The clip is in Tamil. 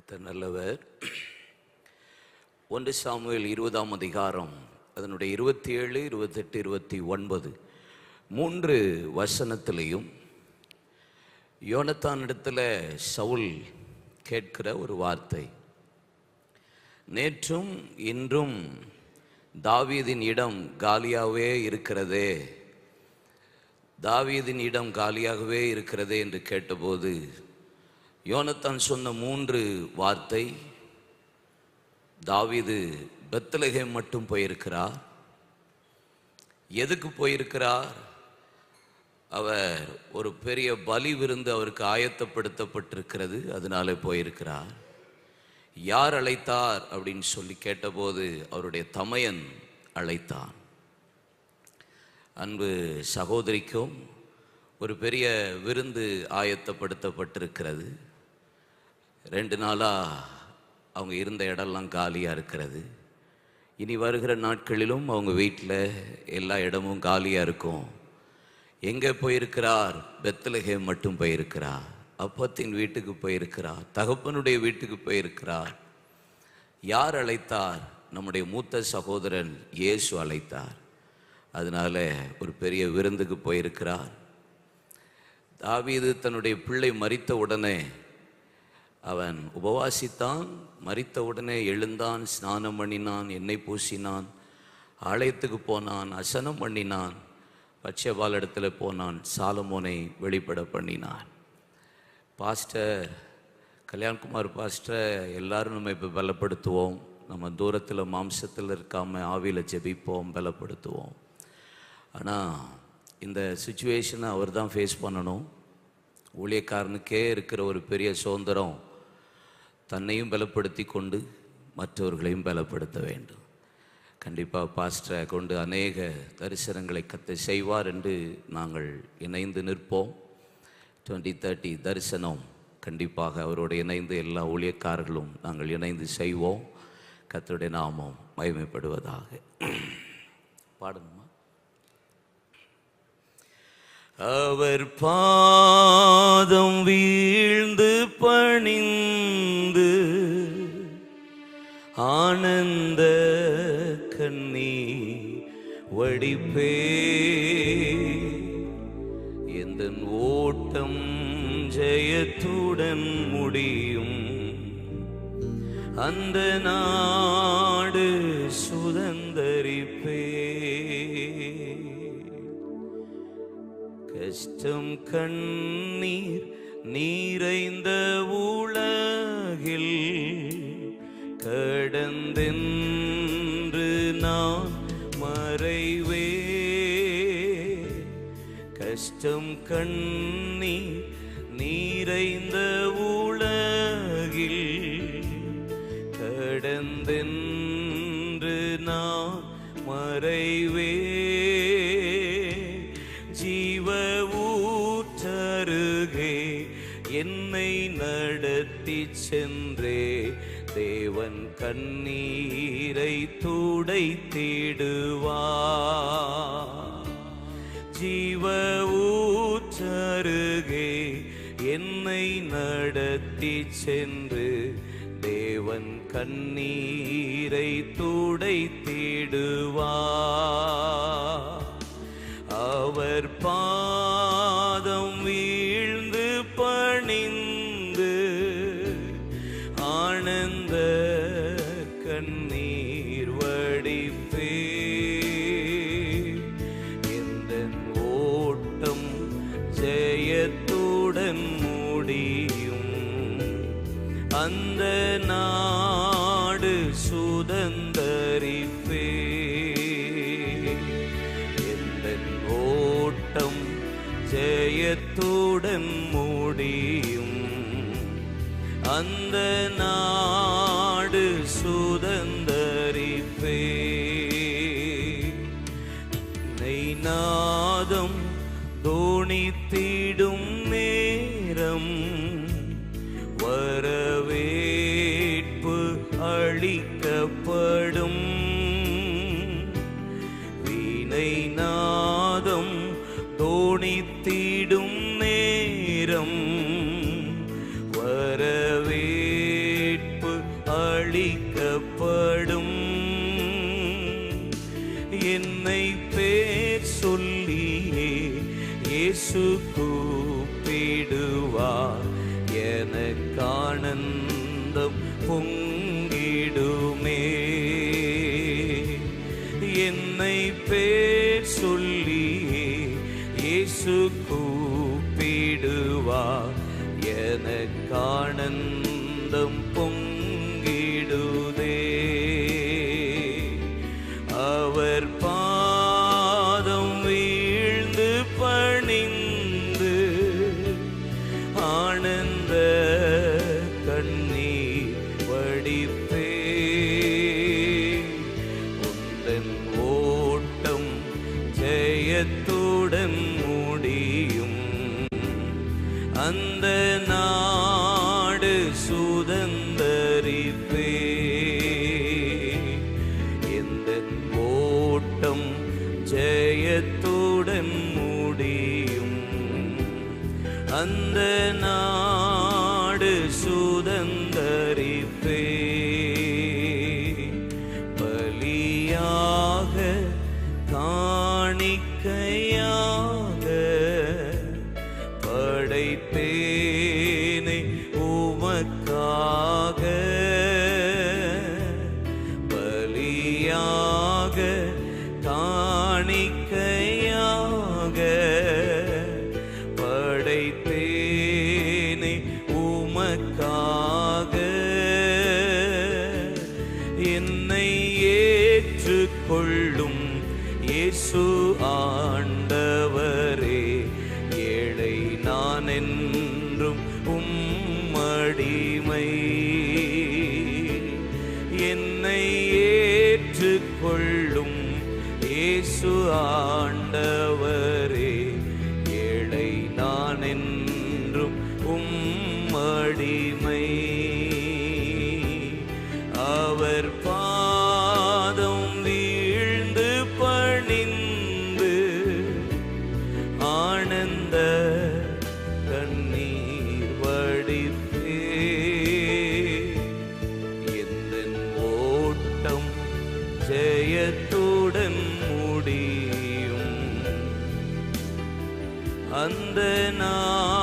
கத்த நல்லவர். ஒன்று சாமுவேல் இருபதாம் அதிகாரம் அதனுடைய இருபத்தி ஏழு இருபத்தெட்டு இருபத்தி ஒன்பது. மூன்று வசனத்திலையும் யோனத்தானிடத்தில் சவுல் கேட்கிற ஒரு வார்த்தை. நேற்றும் இன்றும் தாவீதின் இடம் காலியாகவே இருக்கிறதே. தாவீதின் இடம் காலியாகவே இருக்கிறதே என்று கேட்டபோது யோனத்தான் சொன்ன மூன்று வார்த்தை தாவீது பெத்லகேம் மட்டும் போயிருக்கிறார். எதுக்கு போயிருக்கிறார்? அவர் ஒரு பெரிய பலி விருந்து அவருக்கு ஆயத்தப்படுத்தப்பட்டிருக்கிறது அதனால போயிருக்கிறார். யார் அழைத்தார் அப்படின்னு சொல்லி கேட்டபோது அவருடைய தமையன் அழைத்தான். அன்பு சகோதரிக்கும் ஒரு பெரிய விருந்து ஆயத்தப்படுத்தப்பட்டிருக்கிறது. ரெண்டு நாளாக அவங்க இருந்த இடம்லாம் காலியாக இருக்கிறது. இனி வருகிற நாட்களிலும் அவங்க வீட்டில் எல்லா இடமும் காலியாக இருக்கும். எங்கே போயிருக்கிறார்? பெத்தலகே மட்டும் போயிருக்கிறார். அப்பத்தின் வீட்டுக்கு போயிருக்கிறார். தகப்பனுடைய வீட்டுக்கு போயிருக்கிறார். யார் அழைத்தார்? நம்முடைய மூத்த சகோதரன் இயேசு அழைத்தார். அதனால ஒரு பெரிய விருந்துக்கு போயிருக்கிறார். தாவீது தன்னுடைய பிள்ளை மறித்த உடனே அவன் உபவாசித்தான் மறித்தவுடனே எழுந்தான் ஸ்நானம் பண்ணினான் எண்ணெய் பூசினான் ஆலயத்துக்கு போனான் அசனம் பண்ணினான் பட்சபால் இடத்துல போனான் சாலமோனை வெளிப்பட பண்ணினான். பாஸ்டர் கல்யாண்குமார் பாஸ்டர் எல்லாரும் நம்ம இப்போ பலப்படுத்துவோம். நம்ம தூரத்தில் மாம்சத்தில் இருக்காமல் ஆவியில் ஜெபிப்போம் பலப்படுத்துவோம். ஆனால் இந்த சுச்சுவேஷனை அவர் தான் ஃபேஸ் பண்ணணும். ஊழியக்காரனுக்கே இருக்கிற ஒரு பெரிய சுதந்திரம் தன்னையும் பலப்படுத்தி கொண்டு மற்றவர்களையும் பலப்படுத்த வேண்டும். கண்டிப்பாக பாஸ்டரை கொண்டு அநேக தரிசனங்களை கத்தை செய்வார் என்று நாங்கள் இணைந்து நிற்போம். டுவெண்ட்டி தேர்ட்டி தரிசனம் கண்டிப்பாக அவரோடு இணைந்து எல்லா ஊழியக்காரர்களும் நாங்கள் இணைந்து செய்வோம். கத்தருடைய நாமம் மகிமைப்படுவதாக. பாடணுமா? அவர் பா வடிப்பே. எந்த ஓட்டம் ஜெயத்துடன் முடியும். அந்த நாடு சுதந்தரிப்பே. கஷ்டம் கண்ணீர் நீரைந்த உலகில் கடந்தென்று நான் மறை கஷ்டம் கண்ணி நீரைந்த உலகில் கடந்தென்று நான் மறைவே. ஜீவ ஊற்றருகே என்னை நடத்தி சென்றே. தேவன் கண்ணீரை துடைத்திடுவா ஜீவ ஊற்றருகே என்னை நடத்தி சென்று தேவன் கண்ணீரை துடைத்திடுவா. அவர் பாதம் வீழ் அந்த நாடு சுதந்தரிப்பே. எந்த ஓட்டம் ஜெயத்துடன் முடியும். அந்த நாடு சுதந்தரிப்பே. இணை நாதம் தோணித்திடும் நேரம். தோணித்திடும் நேரம். வரவேற்பு அளிக்கப்படும். என்னை பேர் சொல்லியே இயேசு கூப்பிடுவார். எனக்கு ஆனந்தம் பொங்கிடுமே. என்னை பேர் சொல்லி இயேசு கூப்பிடுவா எனக்கு ஆனந்தம் பொங்கிடுதே. அவர் பாதம் வீழ்ந்து பணிந்து ஆனந்த கண்ணீர் வடிப்பே. உந்தன் ஓட்டம் ஜெயத்துடன் அந்த நாடு சுதந்தரிப்பே. எந்த ஓட்டம் ஜெயத்துடன் முடியும். அந்த நாடு சுதந்தரிப்பே. பலியாக காணிக்கை காணிக்கையாக படைத்தேனே உமக்காக. என்னை ஏற்றுக்கொள்ளும் இயேசு ஆண்டவரே ஏழை நான் என்றும் உம்மடிமை. என்னை ஏற்றுக்கொள்ளும் இயேசு ஆண்டவரே ஏழை நான் என்றும் உம்மடிமை. அவர் பாதம் வீழ்ந்து பணிந்து ஆனந்த கண்ணீர் வடித்தே. எந்த ஓட்டம் ஜெயத்துடன் முடியும். அந்த நான்